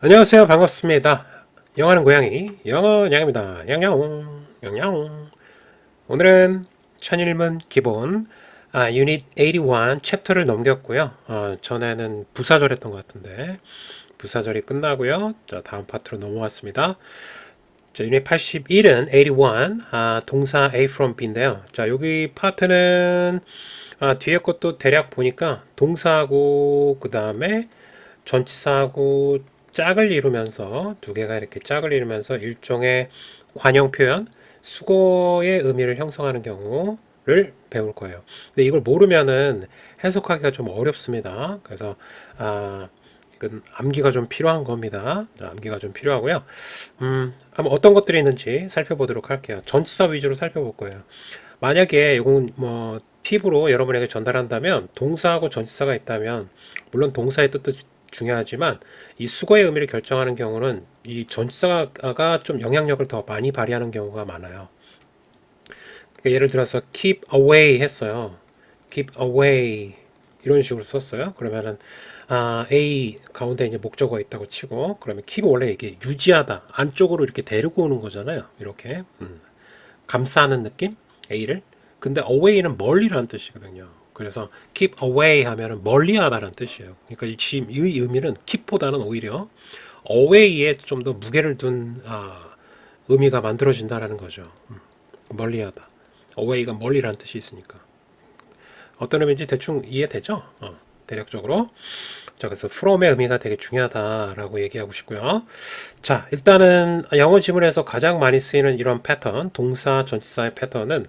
안녕하세요. 반갑습니다. 영어하는 고양이, 영어 양입니다. 양양, 양양. 오늘은 천일문 기본, 아, 유닛 81 챕터를 넘겼고요. 어, 전에는 부사절 했던 것 같은데, 부사절이 끝나고요. 자, 다음 파트로 넘어왔습니다. 자, 유닛 81은 81, 아, 동사 A from B인데요. 자, 여기 파트는, 아, 뒤에 것도 대략 보니까 동사하고, 그 다음에 전치사하고 짝을 이루면서 두 개가 이렇게 짝을 이루면서 일종의 관용 표현, 수거의 의미를 형성하는 경우를 배울 거예요. 근데 이걸 모르면은 해석하기가 좀 어렵습니다. 그래서 아 이건 암기가 좀 필요한 겁니다. 자, 암기가 좀 필요하고요. 음, 한번 어떤 것들이 있는지 살펴보도록 할게요. 전치사 위주로 살펴볼 거예요. 만약에 이건 뭐 팁으로 여러분에게 전달한다면 동사하고 전치사가 있다면 물론 동사의 뜻도 주- 중요하지만 이 수거의 의미를 결정하는 경우는 이 전치사가 좀 영향력을 더 많이 발휘하는 경우가 많아요. 그러니까 예를 들어서 keep away 했어요. keep away 이런 식으로 썼어요. 그러면은 아, A 가운데 이제 목적어가 있다고 치고 그러면 keep 원래 이게 유지하다 안쪽으로 이렇게 데리고 오는 거잖아요. 이렇게 음. 감싸는 느낌 A를 근데 away는 멀리라는 뜻이거든요. 그래서 keep away 하면은 멀리하다라는 뜻이에요. 그러니까 이 지금 이 의미는 keep보다는 오히려 away에 좀 더 무게를 둔 아, 의미가 만들어진다라는 거죠. 음, 멀리하다. away가 멀리라는 뜻이 있으니까. 어떤 의미인지 대충 이해되죠? 어, 대략적으로. 자, 그래서 from의 의미가 되게 중요하다라고 얘기하고 싶고요. 자, 일단은 영어 지문에서 가장 많이 쓰이는 이런 패턴, 동사, 전치사의 패턴은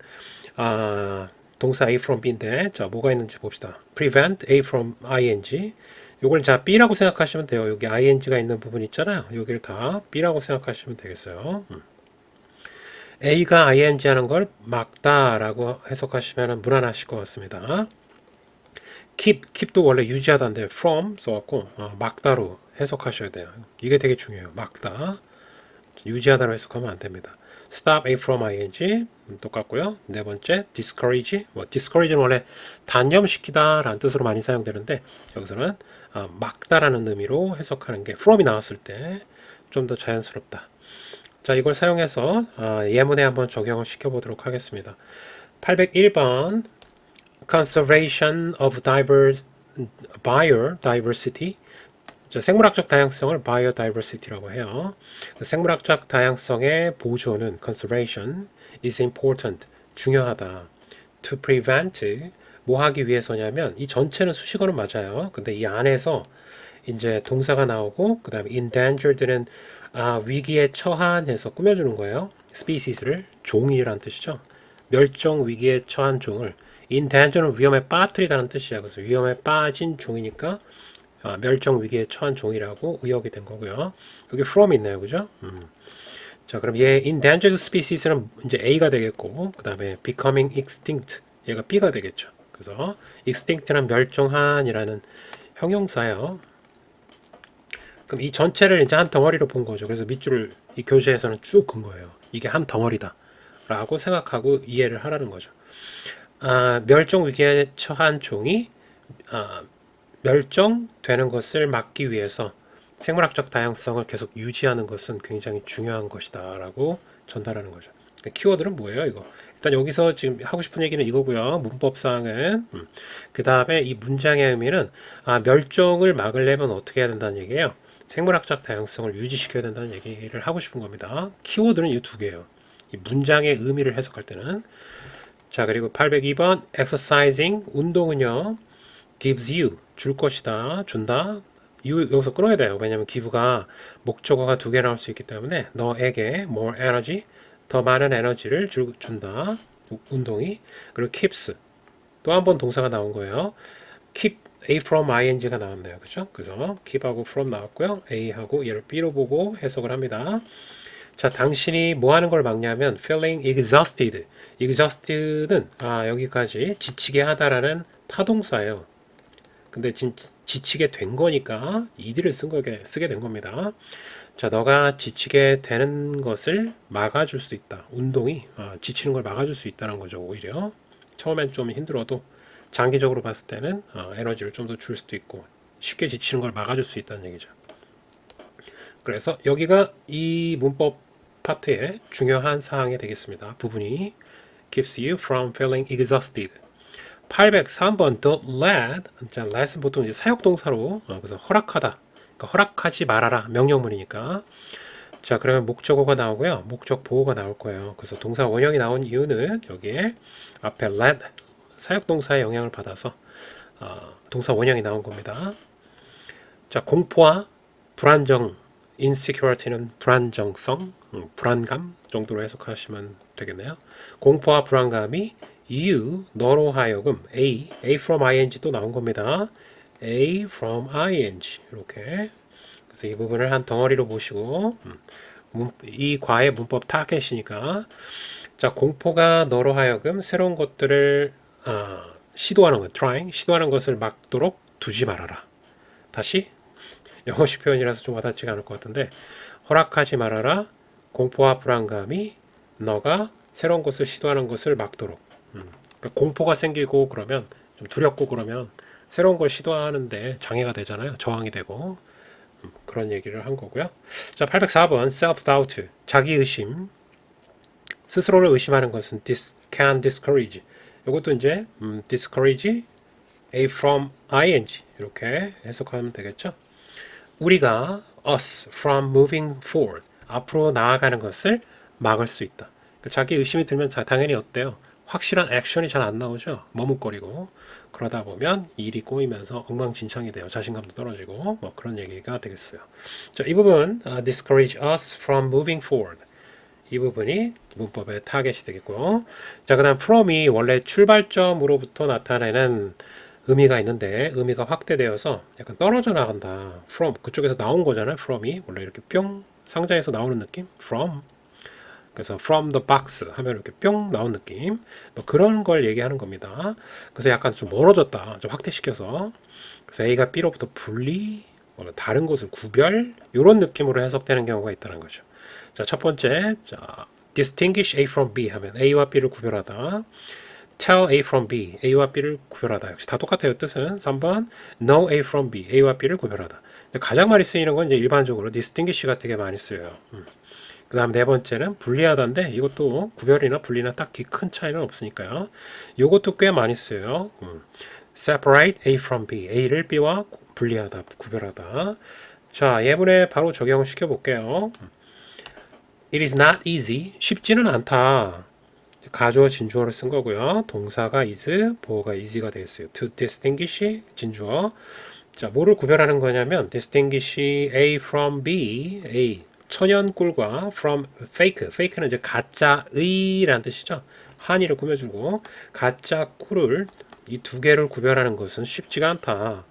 아, 동사 A from B인데, 자, 뭐가 있는지 봅시다. prevent A from ing. 요걸 자, B라고 생각하시면 돼요. 여기 ing가 있는 부분 있잖아요. 여기를 다 B라고 생각하시면 되겠어요. 음. A가 ing 하는 걸 막다라고 해석하시면 무난하실 것 같습니다. keep, keep도 원래 유지하다인데 from 써갖고 어, 막다로 해석하셔야 돼요. 이게 되게 중요해요. 막다. 유지하다로 해석하면 안 됩니다. Stop A from ing 음, 똑같고요. 네 번째 discourage 뭐 discourage는 원래 단념시키다 라는 뜻으로 많이 사용되는데 여기서는 아, 막다라는 의미로 해석하는 게 from이 나왔을 때 좀 더 자연스럽다. 자 이걸 사용해서 아, 예문에 한번 적용을 시켜보도록 하겠습니다. 801번 conservation of diver, biodiversity 자, 생물학적 다양성을 biodiversity라고 해요. 그 생물학적 다양성의 보존은 conservation is important 중요하다. to prevent 뭐 하기 위해서냐면 이 전체는 수식어는 맞아요. 근데 이 안에서 이제 동사가 나오고 그다음에 endangered는 아, 위기에 처한해서 꾸며주는 거예요. species를 종이라는 뜻이죠. 멸종 위기에 처한 종을 endanger는 위험에 빠뜨리다는 뜻이야. 그래서 위험에 빠진 종이니까 아, 멸종 위기에 처한 종이라고 의역이 된 거고요. 여기 from 있네요, 그죠? 음. 자, 그럼 얘 endangered species는 이제 A가 되겠고, 그 다음에 becoming extinct 얘가 B가 되겠죠. 그래서 extinct는 멸종한이라는 형용사예요. 그럼 이 전체를 이제 한 덩어리로 본 거죠. 그래서 밑줄을 이 교재에서는 쭉 근 거예요. 이게 한 덩어리다. 라고 생각하고 이해를 하라는 거죠. 아, 멸종 위기에 처한 종이 아, 멸종되는 것을 막기 위해서 생물학적 다양성을 계속 유지하는 것은 굉장히 중요한 것이다라고 전달하는 거죠. 키워드는 뭐예요, 이거? 일단 여기서 지금 하고 싶은 얘기는 이거고요. 문법상은 음. 그 다음에 이 문장의 의미는 아, 멸종을 막으려면 어떻게 해야 된다는 얘기예요. 생물학적 다양성을 유지시켜야 된다는 얘기를 하고 싶은 겁니다. 키워드는 이 두 개예요. 이 문장의 의미를 해석할 때는 자 그리고 802번 exercising 운동은요 gives you 줄 것이다 준다. you 여기서 끊어야 돼요. 왜냐면 give가 목적어가 두 개 나올 수 있기 때문에 너에게 more energy 더 많은 에너지를 주, 준다. 우- 운동이. 그리고 keeps. 또 한 번 동사가 나온 거예요. keep A from ing가 나왔네요. 그죠 그래서 keep하고 from 나왔고요. A하고 얘를 B로 보고 해석을 합니다. 자, 당신이 뭐 하는 걸 막냐면 feeling exhausted. exhausted는 아, 여기까지 지치게 하다라는 타동사예요. 근데 진, 지치게 된 거니까 이들을 쓴 거게 쓰게 된 겁니다. 자, 너가 지치게 되는 것을 막아줄 수 있다. 운동이 아, 지치는 걸 막아줄 수 있다는 거죠. 오히려 처음엔 좀 힘들어도 장기적으로 봤을 때는 아, 에너지를 좀 더 줄 수도 있고 쉽게 지치는 걸 막아줄 수 있다는 얘기죠. 그래서 여기가 이 문법 파트의 중요한 사항이 되겠습니다. 부분이 keeps you from feeling exhausted. 803번 don't let 자, let은 보통 이제 사역동사로 어, 그래서 허락하다. 그러니까 허락하지 말아라. 명령문이니까. 자 그러면 목적어가 나오고요. 목적 보호가 나올 거예요. 그래서 동사 원형이 나온 이유는 여기에 앞에 let 사역동사의 영향을 받아서 어, 동사 원형이 나온 겁니다. 자 공포와 불안정 insecurity는 불안정성 음, 불안감 정도로 해석하시면 되겠네요. 공포와 불안감이 you 너로 하여금 a a from ing 또 나온 겁니다. A from ing. 이렇게. 그래서 이 부분을 한 덩어리로 보시고 음, 문- 이 과의 문법 타겟이니까. 자 공포가 너로 하여금 새로운 것들을 아, 시도하는 것 trying 시도하는 것을 막도록 두지 말아라. 다시. 영어식 표현이라서 좀 와닿지가 않을 것 같은데. 허락하지 말아라. 공포와 불안감이 너가 새로운 것을 시도하는 것을 막도록 음, 공포가 생기고 그러면 좀 두렵고 그러면 새로운 걸 시도하는데 장애가 되잖아요. 저항이 되고. 음, 그런 얘기를 한 거고요. 자 804번. Self-doubt 자기 의심. 스스로를 의심하는 것은 dis, can discourage. 이것도 이제 음, discourage a from ing. 이렇게 해석하면 되겠죠? 우리가 us from moving forward. 앞으로 나아가는 것을 막을 수 있다. 그러니까 자기 의심이 들면 자- 당연히 어때요? 확실한 액션이 잘 안 나오죠. 머뭇거리고 그러다 보면 일이 꼬이면서 엉망진창이 돼요. 자신감도 떨어지고 뭐 그런 얘기가 되겠어요. 자, 이 부분 uh, discourage us from moving forward. 이 부분이 문법의 타겟이 되겠고요. 자, 그다음 from이 원래 출발점으로부터 나타내는 의미가 있는데 의미가 확대되어서 약간 떨어져 나간다. from 그쪽에서 나온 거잖아요. from이 원래 이렇게 뿅 상자에서 나오는 느낌. from 그래서 from the box 하면 이렇게 뿅 나온 느낌. 뭐 그런 걸 얘기하는 겁니다. 그래서 약간 좀 멀어졌다. 좀 확대시켜서 그래서 A가 B로부터 분리, 뭐 다른 것을 구별 이런 느낌으로 해석되는 경우가 있다는 거죠. 자, 첫 번째, 자, distinguish A from B 하면 A와 B를 구별하다. tell A from B, A와 B를 구별하다. 역시 다 똑같아요. 뜻은 3번 know A from B, A와 B를 구별하다. 가장 많이 쓰이는 건 이제 일반적으로 distinguish가 되게 많이 쓰여요. 음. 그 다음 네 번째는 분리하다인데 이것도 구별이나 분리나 딱히 큰 차이는 없으니까요. 이것도 꽤 많이 쓰여요. 음. separate A from B, A를 B와 구- 분리하다, 구별하다. 자, 예문에 바로 적용시켜 볼게요. It is not easy. 쉽지는 않다. 가주어 진주어를 쓴 거고요. 동사가 is, 보어가 is가 되겠어요. To distinguish 진주어. 자, 뭐를 구별하는 거냐면 distinguish A from B, A 천연 꿀과 from fake. fake는 이제 가짜의라는 뜻이죠. 한의를 꾸며주고 가짜 꿀을 이 두 개를 구별하는 것은 쉽지가 않다.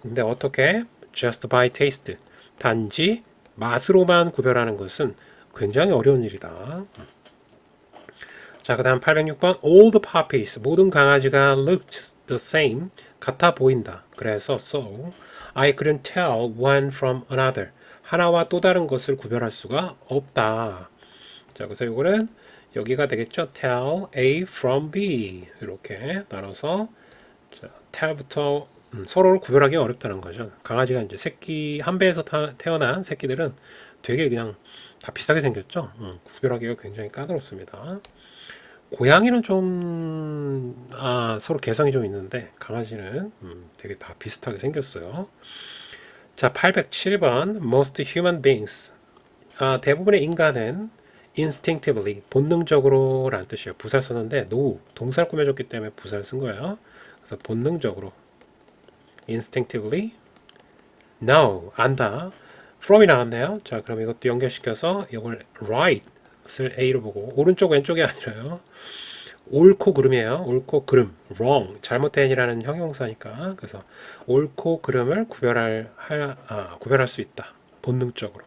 근데 어떻게? Just by taste. 단지 맛으로만 구별하는 것은 굉장히 어려운 일이다. 자, 그 다음 806번 All the puppies 모든 강아지가 looked the same 같아 보인다. 그래서 so I couldn't tell one from another 하나와 또 다른 것을 구별할 수가 없다. 자, 그래서 이거는 여기가 되겠죠. tell A from B 이렇게 나눠서 자, tell부터 음, 서로를 구별하기 어렵다는 거죠. 강아지가 이제 새끼 한 배에서 타- 태어난 새끼들은 되게 그냥 다 비슷하게 생겼죠. 음, 구별하기가 굉장히 까다롭습니다. 고양이는 좀 아, 서로 개성이 좀 있는데 강아지는 음, 되게 다 비슷하게 생겼어요. 자, 807번 Most human beings 아, 대부분의 인간은 instinctively 본능적으로 라는 뜻이에요. 부사 썼는데 no 동사를 꾸며줬기 때문에 부사를 쓴 거예요. 그래서 본능적으로 instinctively no 안다 from이 나왔네요. 자, 그럼 이것도 연결시켜서 이걸 right을 A로 보고 오른쪽 왼쪽이 아니라요. 옳고 그름이에요. 옳고 그름, wrong, 잘못된이라는 형용사니까 그래서 옳고 그름을 구별할 할, 아, 구별할 수 있다. 본능적으로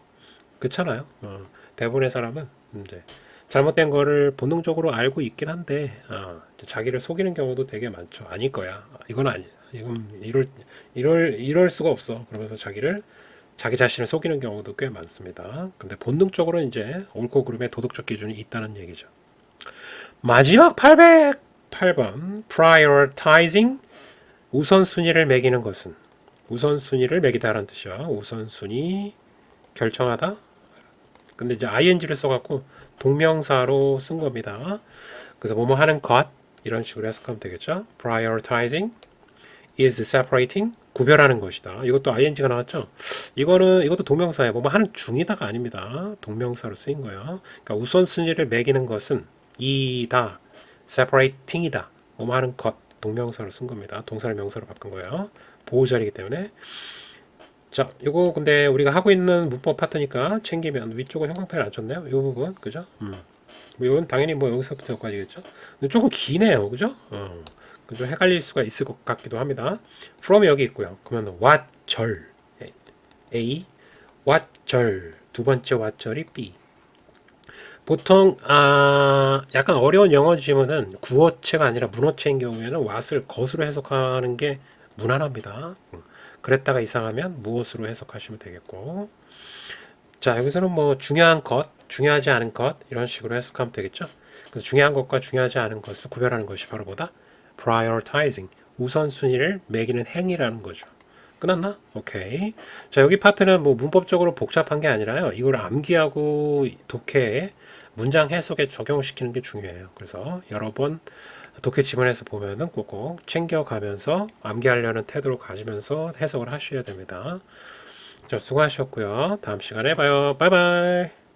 그렇잖아요. 어, 대부분의 사람은 이제 잘못된 거를 본능적으로 알고 있긴 한데 아, 이제 자기를 속이는 경우도 되게 많죠. 아닐 거야. 이건 아니. 이건 이럴 이럴 이럴 수가 없어. 그러면서 자기를 자기 자신을 속이는 경우도 꽤 많습니다. 근데 본능적으로 이제 옳고 그름의 도덕적 기준이 있다는 얘기죠. 마지막 808번 prioritizing 우선순위를 매기는 것은 우선순위를 매기다라는 뜻이야. 우선순위 결정하다. 근데 이제 ing를 써갖고 동명사로 쓴 겁니다. 그래서 뭐뭐 하는 것 이런 식으로 해석하면 되겠죠. prioritizing is separating 구별하는 것이다. 이것도 ing가 나왔죠. 이거는 이것도 동명사예요. 뭐뭐 하는 중이다가 아닙니다. 동명사로 쓰인 거예요. 그러니까 우선순위를 매기는 것은 이다, separating이다. 뭐뭐 하는 것 동명사로 쓴 겁니다. 동사를 명사로 바꾼 거예요. 보호자리이기 때문에 자, 이거 근데 우리가 하고 있는 문법 파트니까 챙기면 위쪽은 형광펜을 안 쳤네요. 이 부분 그죠? 음. 뭐 이건 당연히 뭐 여기서부터 여기까지겠죠. 근데 조금 기네요, 그죠? 어. 좀 헷갈릴 수가 있을 것 같기도 합니다. from 여기 있고요. 그러면 what 절 A, what 절 두 번째 what 절이 B. 보통 아 약간 어려운 영어 지문은 구어체가 아니라 문어체인 경우에는 what을 것으로 해석하는 게 무난합니다. 음. 그랬다가 이상하면 무엇으로 해석하시면 되겠고 자 여기서는 뭐 중요한 것, 중요하지 않은 것 이런 식으로 해석하면 되겠죠. 그래서 중요한 것과 중요하지 않은 것을 구별하는 것이 바로 뭐다? prioritizing 우선순위를 매기는 행위라는 거죠. 끝났나? 오케이. 자 여기 파트는 뭐 문법적으로 복잡한 게 아니라요. 이걸 암기하고 독해에 문장 해석에 적용시키는 게 중요해요. 그래서 여러 번 독해 지문에서 보면은 꼭꼭 챙겨가면서 암기하려는 태도로 가지면서 해석을 하셔야 됩니다. 자, 수고하셨고요. 다음 시간에 봐요. 바이바이.